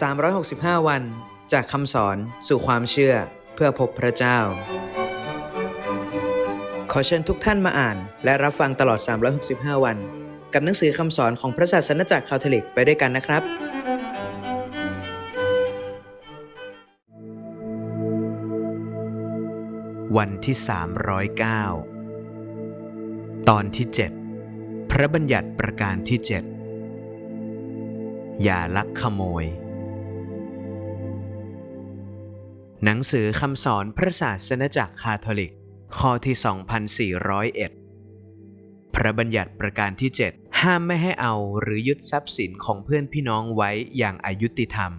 365 วัน จากคำสอนสู่ความเชื่อเพื่อพบพระเจ้า ขอเชิญทุกท่านมาอ่าน และรับฟังตลอด 365 วัน กับหนังสือคำสอนของพระศาสนจักรคาทอลิกไปด้วยกันนะครับ วันที่ 309 ตอนที่ 7 พระบัญญัติประการที่ 7 อย่าลักขโมย หนังสือคำสอนพระศาสนจักรคาทอลิก ข้อที่ 2401 พระบัญญัติประการที่ 7 ห้ามไม่ให้เอาหรือยึดทรัพย์สินของเพื่อนพี่น้องไว้อย่างอายุติธรรม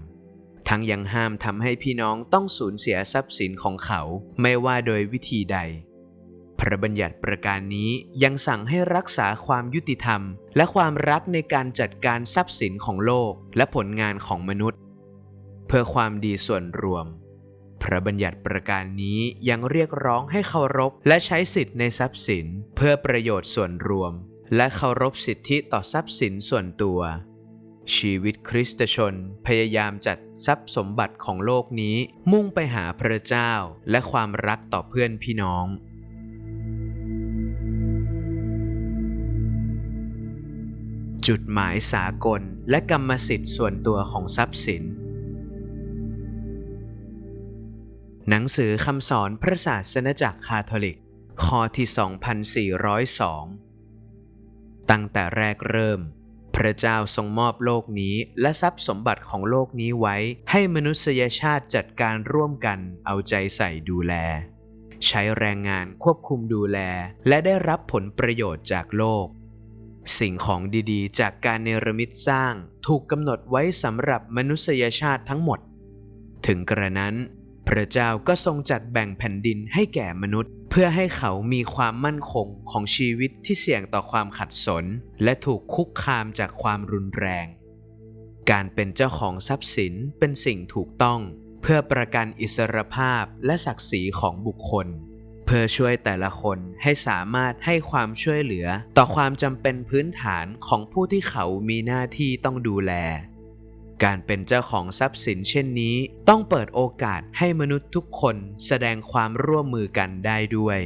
ทั้งยังห้ามทำให้พี่น้องต้องสูญเสียทรัพย์สินของเขา ไม่ว่าโดยวิธีใด พระบัญญัติประการนี้ยังสั่งให้รักษาความยุติธรรม และความรักในการจัดการทรัพย์สินของโลกและผลงานของมนุษย์ เพื่อความดีส่วนรวม พระบัญญัติประการนี้ยังเรียกร้องให้เคารพ และใช้สิทธิ์ในทรัพย์สิน เพื่อประโยชน์ส่วนรวม และเคารพสิทธิต่อทรัพย์สินส่วนตัว ชีวิตคริสตชนพยายามจัดทรัพย์สมบัติของโลกนี้มุ่งไปหาพระเจ้า และความรักต่อเพื่อนพี่น้องจุดหมายสากลและกรรมสิทธิ์ส่วนตัวของทรัพย์สิน หนังสือคำสอนพระศาสนจักรคาทอลิกข้อที่ 2402 ตั้งแต่แรกเริ่ม พระเจ้าทรงมอบโลกนี้และทรัพย์สมบัติของโลกนี้ไว้ให้มนุษยชาติจัดการร่วมกันเอาใจใส่ดูแล ใช้แรงงานควบคุมดูแลและได้รับผลประโยชน์จากโลก สิ่งของดีๆ จากการเนรมิตสร้างถูกกำหนดไว้สำหรับมนุษยชาติทั้งหมด ถึงกระนั้น พระเจ้าก็ทรงจัดแบ่งแผ่นดินให้แก่มนุษย์ เพื่อให้เขามีความมั่นคงของชีวิตที่เสี่ยงต่อความขัดสน และถูกคุกคามจากความรุนแรง การเป็นเจ้าของทรัพย์สินเป็นสิ่งถูกต้อง เพื่อประกันอิสรภาพและศักดิ์ศรีของบุคคล เพื่อช่วยแต่ละคนให้สามารถให้ความช่วยเหลือต่อความจำเป็นพื้นฐานของผู้ที่เขามีหน้าที่ต้องดูแล การเป็นเจ้าของทรัพย์สินเช่นนี้ ต้องเปิดโอกาสให้มนุษย์ทุกคนแสดงความร่วมมือกันได้ด้วย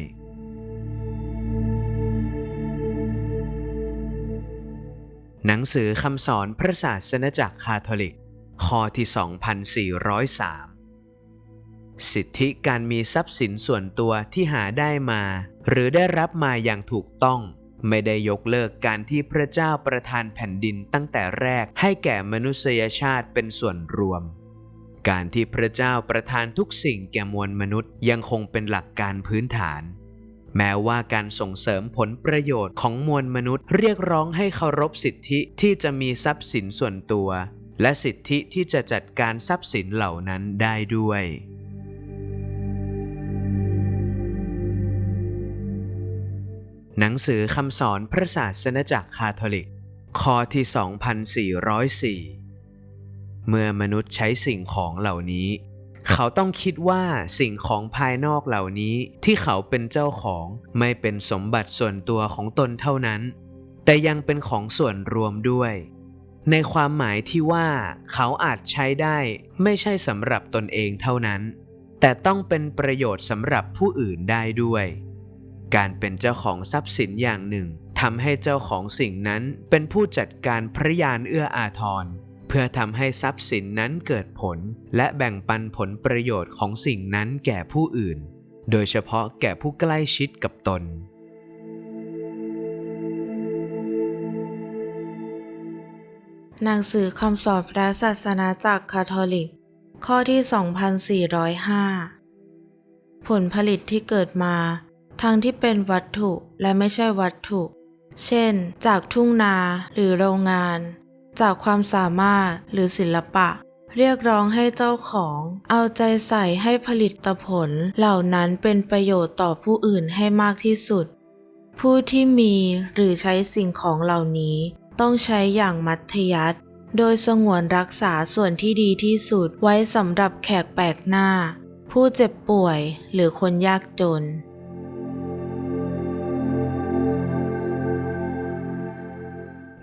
หนังสือคำสอนพระศาสนจักรคาทอลิกข้อที่ 2403 สิทธิการมีทรัพย์สินส่วนตัวที่หาได้มา หรือได้รับมาอย่างถูกต้อง ไม่ได้ยกเลิกการที่พระเจ้าประทานแผ่นดินตั้งแต่แรกให้แก่มนุษยชาติเป็นส่วนรวม การที่พระเจ้าประทานทุกสิ่งแก่มวลมนุษย์ยังคงเป็นหลักการพื้นฐาน แม้ว่าการส่งเสริมผลประโยชน์ของมวลมนุษย์ เรียกร้องให้เคารพสิทธิที่จะมีทรัพย์สินส่วนตัว และสิทธิที่จะจัดการทรัพย์สินเหล่านั้นได้ด้วย หนังสือคำสอนพระศาสนจักรคาทอลิกข้อที่ 2404 เมื่อมนุษย์ใช้สิ่งของเหล่านี้ เขาต้องคิดว่าสิ่งของภายนอกเหล่านี้ที่เขาเป็นเจ้าของไม่เป็นสมบัติส่วนตัวของตนเท่านั้น แต่ยังเป็นของส่วนรวมด้วย ในความหมายที่ว่าเขาอาจใช้ได้ไม่ใช่สำหรับตนเองเท่านั้น แต่ต้องเป็นประโยชน์สำหรับผู้อื่นได้ด้วย การเป็นเจ้าของทรัพย์สินอย่างหนึ่งทำให้เจ้าของสิ่งนั้นเป็นผู้จัดการพระยานเอื้ออาทรเพื่อทำให้ทรัพย์สินนั้นเกิดผล และแบ่งปันผลประโยชน์ของสิ่งนั้นแก่ผู้อื่น โดยเฉพาะแก่ผู้ใกล้ชิดกับตน หนังสือคำสอนพระศาสนาจักคาทอลิก ข้อที่ 2405 ผลผลิตที่เกิดมา ทั้งที่เป็นวัตถุและไม่ใช่วัตถุ เช่น จากทุ่งนาหรือโรงงาน จากความสามารถหรือศิลปะ เรียกร้องให้เจ้าของ เอาใจใส่ให้ผลิตผลเหล่านั้นเป็นประโยชน์ต่อผู้อื่นให้มากที่สุด ผู้ที่มีหรือใช้สิ่งของเหล่านี้ ต้องใช้อย่างมัธยัสถ์โดยสงวนรักษาส่วนที่ดีที่สุดไว้สำหรับแขกแปลกหน้า ผู้เจ็บป่วยหรือคนยากจน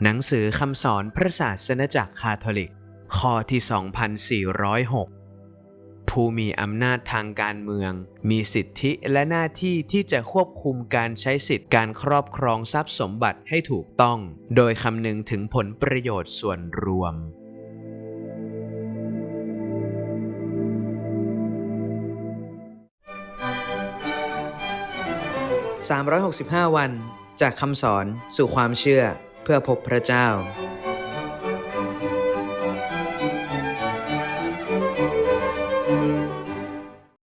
หนังสือคำสอนพระศาสนจักรคาทอลิก ข้อที่ 2406 ผู้มีอำนาจทางการเมือง มีสิทธิและหน้าที่ที่จะควบคุมการใช้สิทธิการครอบครองทรัพย์สมบัติให้ถูกต้อง โดยคำนึงถึงผลประโยชน์ส่วนรวม365 วัน จากคำสอนสู่ความเชื่อ เพื่อพบพระเจ้า